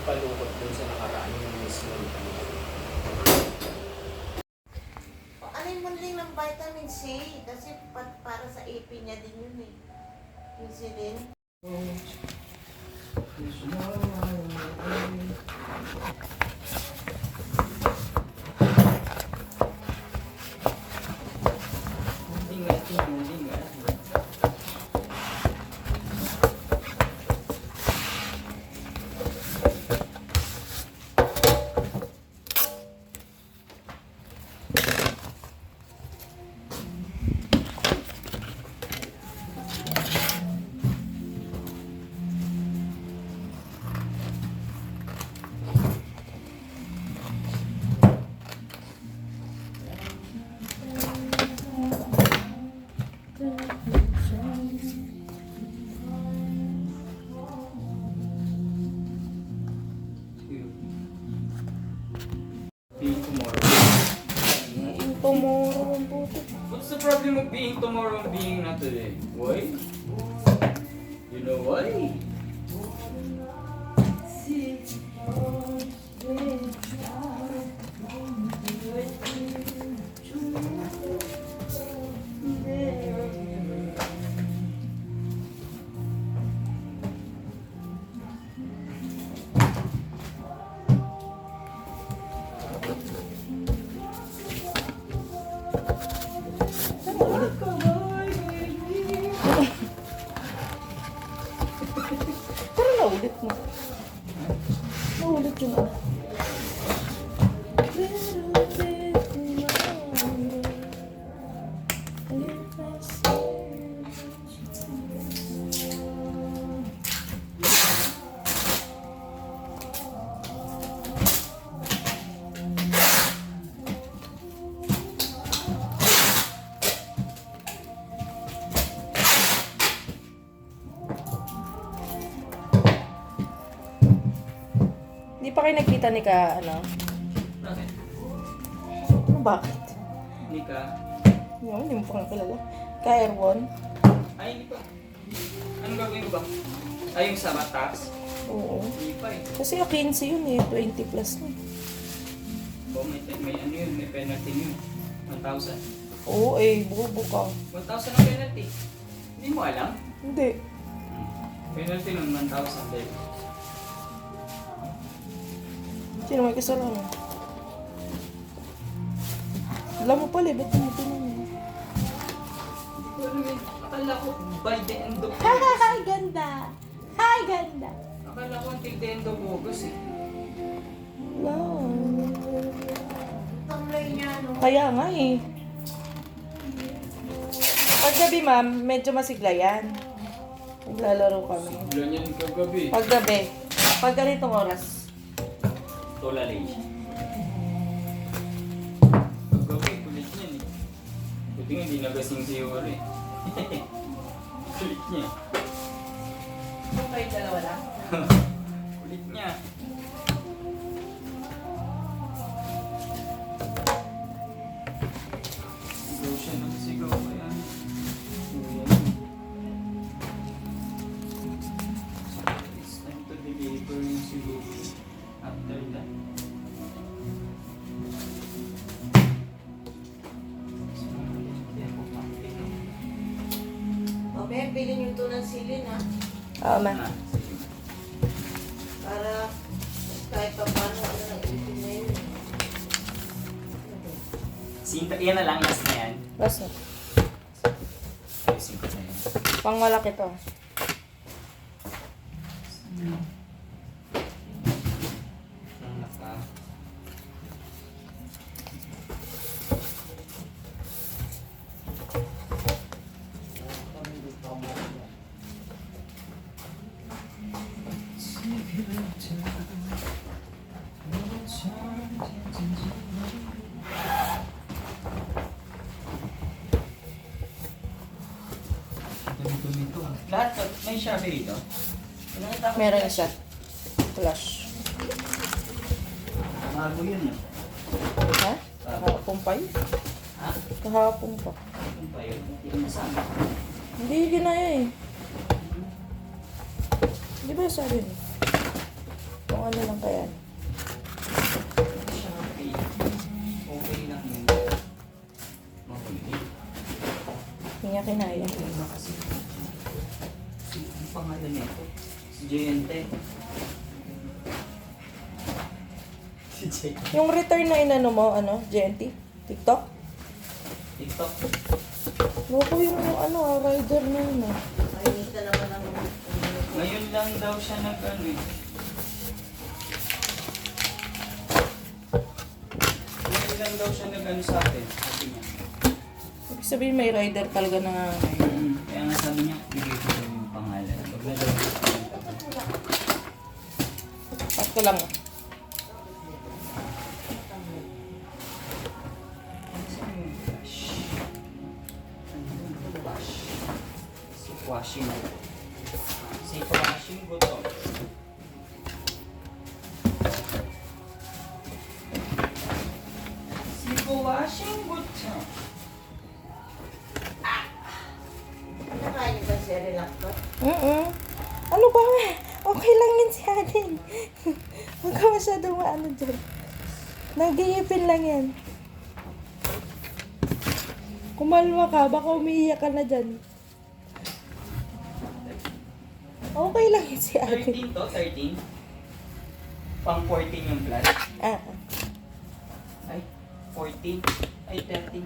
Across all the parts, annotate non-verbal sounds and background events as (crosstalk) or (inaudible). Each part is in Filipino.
nagpalukot dun sa nakaraan yung mismo. Alin mo rin ng vitamin C kasi pa- para sa ipin niya din yun eh. Yung silin. Hindi nga, hindi nga. Being tomorrow being not today? Why? Pero naulit mo. Naulit yung ano. Hindi pa kayo nagkita ni ka, ano? Bakit? Ano bakit? Hindi ka? Yun, hindi mo pa nga kilala. Ka Erwon? Ay, hindi pa. Anong gagawin ko ba? Ay, yung Sabbath tax? Oo. Hindi pa eh. Kasi yung 15 yun eh, 20 plus na. Bo, may, may ano yun, may penalty yun. 1,000. Oo eh, bubo ka. 1,000 ang penalty. Hindi mo alam? Hindi. Penalty nun, 1,000 din. Sino may kasalanan? Alam mo pala, ba't mo tinanong? Pero may, akala ko by the end of (laughs) Hi, ganda! Hi, ganda! Akala ko until the end of August eh. No? Kaya nga eh. Paggabi ma'am, medyo masigla yan. Naglalaro kami. Ulan yan kagabi. Paggabi, pag ganitong oras, Tolalay siya. Kagabi, kulit niyan eh. Buti nga hindi nagasing si Yuri. (laughs) kulit niya. Kung kayo dalawa lang? (laughs) kulit niya. Oo, ma. Ah. Para kahit pa paano, ano ng ipin na yun. Sinta, yan na lang, last na yan. Last na. Ayusin ko na yan. Pang malaki to. Ang Lahat to, may Shopee dito. Meron siya. Flash. Bago yun ah. Ha? Kahapon pa yun. Ha? Kahapon pa. Ano ba yun? Hindi ko nasama. Hindi ginaya eh. Di ba sabi mo? Kung ano lang kaya. Okay. Lang yun. Hindi niya kinaya. Ano ba kasi? Si, ang pangalan nito? Si JNT. Si J. Yung return na inano mo, ano, GNT? TikTok? TikTok. Loko yung ano, ah, rider na yun ah. Ka naman ng Ngayon lang daw siya nag ano eh. Ngayon lang daw siya nag ano sa akin. Sabi niya. Ibig sabihin may rider talaga na Mm, Kaya nga sabi niya, bigay ko daw yung ko lang. ah. Saan yung flash? Ano Okay lang yun si atin. Huwag ka masyadong maano dyan. Nag-iipin lang yan. Kumalma ka, baka umiiyak ka na dyan. Okay lang yun si atin. 13 to, 13. Pang 14 yung flash. Ah, Ay, 14. Ay, 13.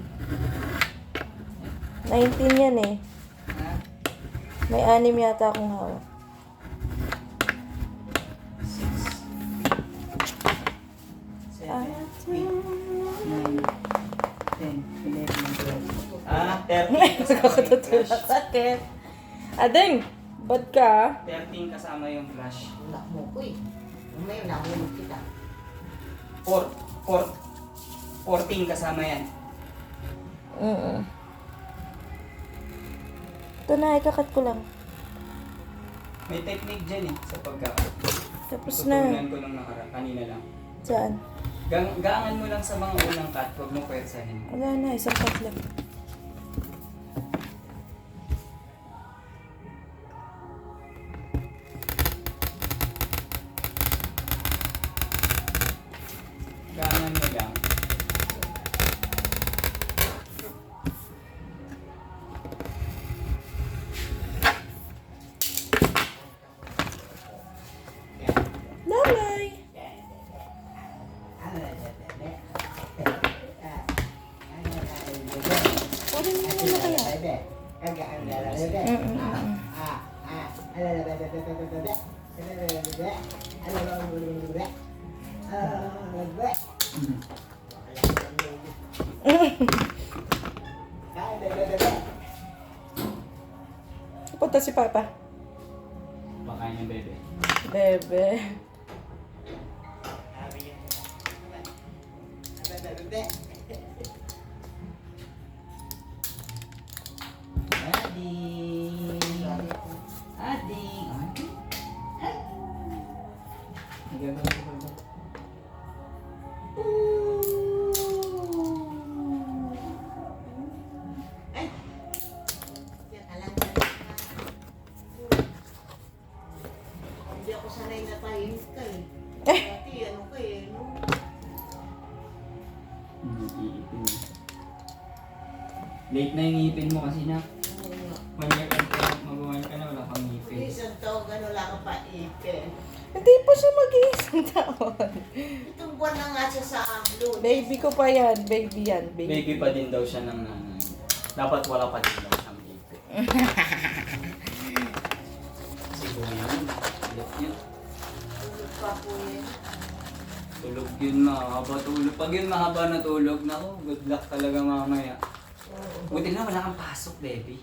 19 yan eh. Ha? May anim yata akong hawak. Ah, 13 (laughs) kasama yung flash. Bakit? Adeng, ba't ka? 13 kasama yung flash. Wala mo ko eh. Ngayon, nahulog kita. 4, 4, 14 kasama yan. Mm Ito na, ikakat ko lang. May technique dyan eh, sa pagka. Tapos Tutunan na. ko nung nakara, kanina lang. Saan? Gang gaangan mo lang sa mga unang cut, huwag mo pwersahin. Wala na, isang cut lang. (laughs) Punta si Papa. Baka niya bebe. Bebe. Ading. Ading. Ading. Late na yung ngipin mo kasi na. One year and mag-one ka na, wala kang. Isang taon gano'n lang ka pa ipin. Hindi pa siya mag-iisang taon. Itong buwan na nga siya sa upload. Baby ko pa yan. Baby yan. Baby. Baby pa din daw siya ng nanay. Dapat wala pa din daw siyang ngipin. Siguro yun. Ulit yun. Tulog pa po yan. Tulog yun mahaba tulog. Pag yun mahaba na tulog, naku, good luck talaga mamaya. Buti na wala kang pasok, baby.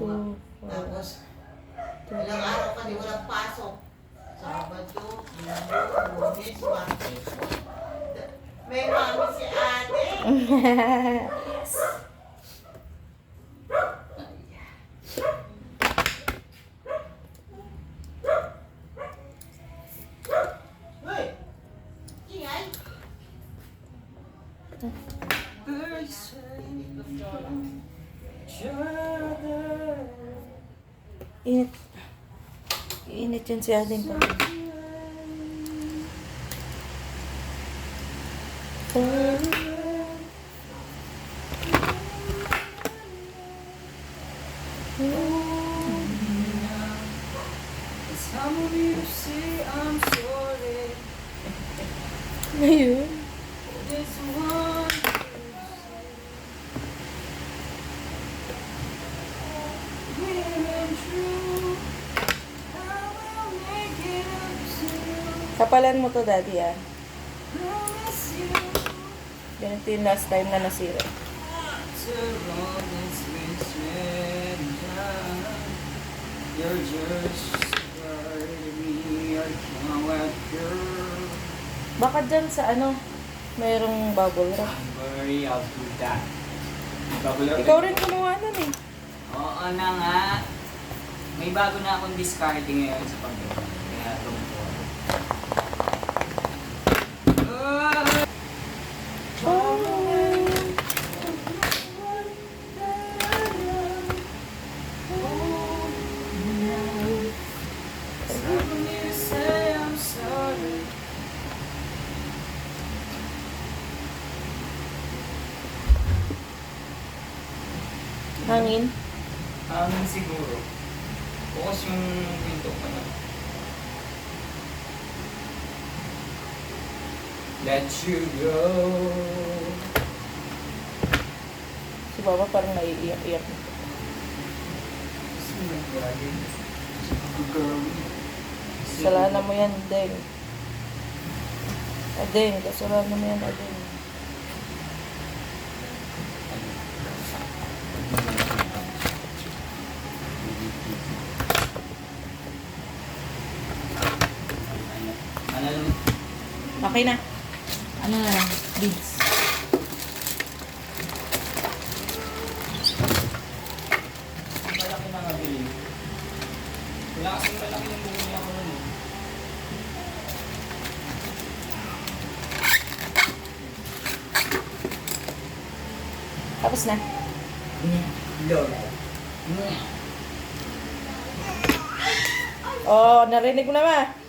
Oo. Tapos, ilang araw ka di walang pasok. Sabado, Lunes, Martes. May mami si ate. Hoy! Ingay! Init. Init yun si ating pa. It's time for me to say Kapalan mo to, daddy, ah. Ganito yung last time na nasira. You're just me, I can't. Baka dyan sa ano, mayroong bubble wrap. That. Bubble wrap. Ikaw rin gumawa nun eh. Oo na nga. May bago na akong discarding ngayon sa pagkakas. Kaya don't worry. Ah! Someone you say I'm sorry. Hangin. Hangin siguro. Bukas yung pinto pa na. Let you go. Si Baba parang naiiyak-iyak. Kasalanan mo yan, Deng. Adeng, kasalanan mo yan, Adeng. Ano lang? Okay na. Ano na lang? Beads. Malaki na nabili. Wala kasing malaki yung bumili ako nun. eh. Tapos na. Lord. Oh, narinig mo na ba?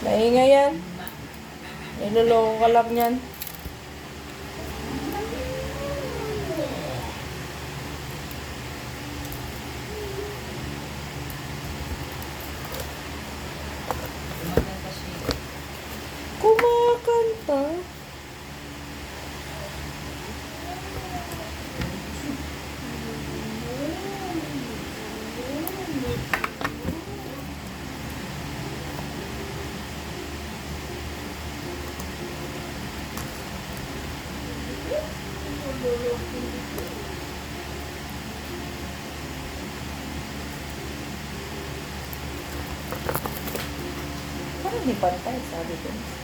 Naingay yan. Niloloko ka lang yan. Kumakanta. Parang di pantay, sabi ko.